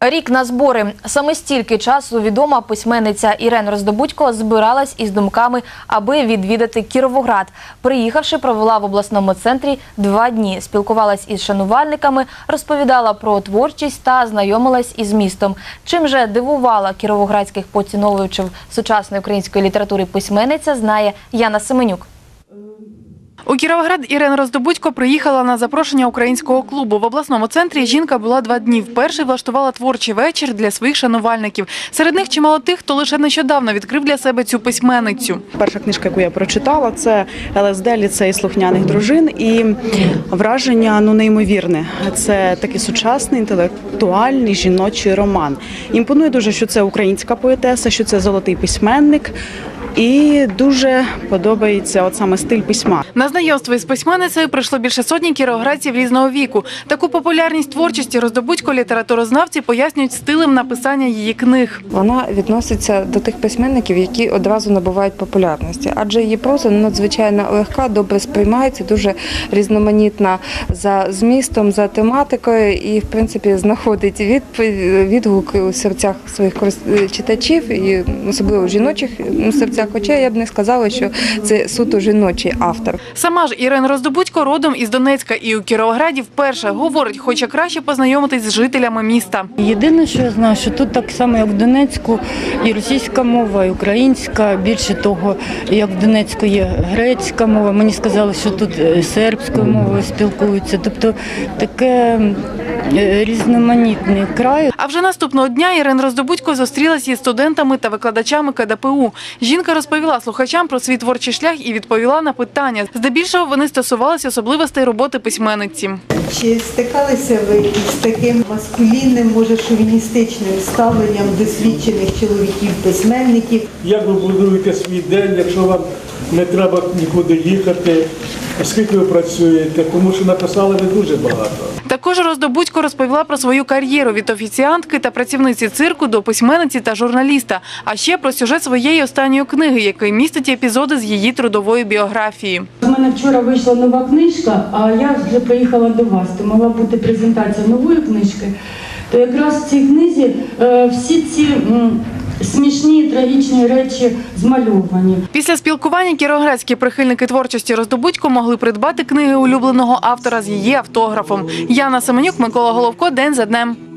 Рік на збори. Саме стільки часу відома письменниця Ірен Роздобудько збиралась із думками, аби відвідати Кіровоград. Приїхавши, провела в обласному центрі два дні. Спілкувалась із шанувальниками, розповідала про творчість та знайомилась із містом. Чим же дивувала кіровоградських поціновувачів сучасної української літератури письменниця, знає Яна Семенюк. У Кіровоград Ірина Роздобудько приїхала на запрошення українського клубу. В обласному центрі жінка була два дні. Вперше влаштувала творчий вечір для своїх шанувальників. Серед них чимало тих, хто лише нещодавно відкрив для себе цю письменницю. Перша книжка, яку я прочитала, це ЛСД ліцей слухняних дружин, і враження ну неймовірне. Це такий сучасний інтелектуальний жіночий роман. Імпонує дуже, що це українська поетеса, що це золотий письменник, і дуже подобається от саме стиль письма. На знайомство із письменницею прийшло більше сотні кіровоградців різного віку. Таку популярність творчості Роздобудько літературознавці пояснюють стилем написання її книг. Вона відноситься до тих письменників, які одразу набувають популярності, адже її проза надзвичайно легка, добре сприймається, дуже різноманітна за змістом, за тематикою, і в принципі знаходить відгук у серцях своїх корис- читачів, і особливо в жіночих ну, серцях. Хоча я б не сказала, що це суто жіночий автор. Сама ж Ірина Роздобудько родом із Донецька і у Кіровограді вперше говорить, хоче краще познайомитись з жителями міста. Єдине, що я знаю, що тут так само, як в Донецьку, і російська мова, і українська. Більше того, як в Донецьку є грецька мова. Мені сказали, що тут е, сербською мовою спілкуються. Тобто таке різноманітний край. А вже наступного дня Ірина Роздобудько зустрілася із студентами та викладачами КДПУ. Жінка розповіла слухачам про свій творчий шлях і відповіла на питання. Здебільшого вони стосувалися особливостей роботи письменниці. Чи стикалися ви із таким маскулінним, може шовіністичним ставленням досвідчених чоловіків-письменників? Як ви будуєте свій день, якщо вам не треба нікуди їхати? Скільки ви працюєте? Тому що написали ви дуже багато. Також Роздобудько розповіла про свою кар'єру від офіціантки та працівниці цирку до письменниці та журналіста, а ще про сюжет своєї останньої книги, який містить епізоди з її трудової біографії. У мене вчора вийшла нова книжка, а я вже приїхала до вас. То мала бути презентація нової книжки. То якраз в цій книзі е, всі ці смішні трагічні речі змальовані. Після спілкування кірогрецькі прихильники творчості Роздобудько могли придбати книги улюбленого автора з її автографом. Яна Семенюк, Микола Головко, день за днем.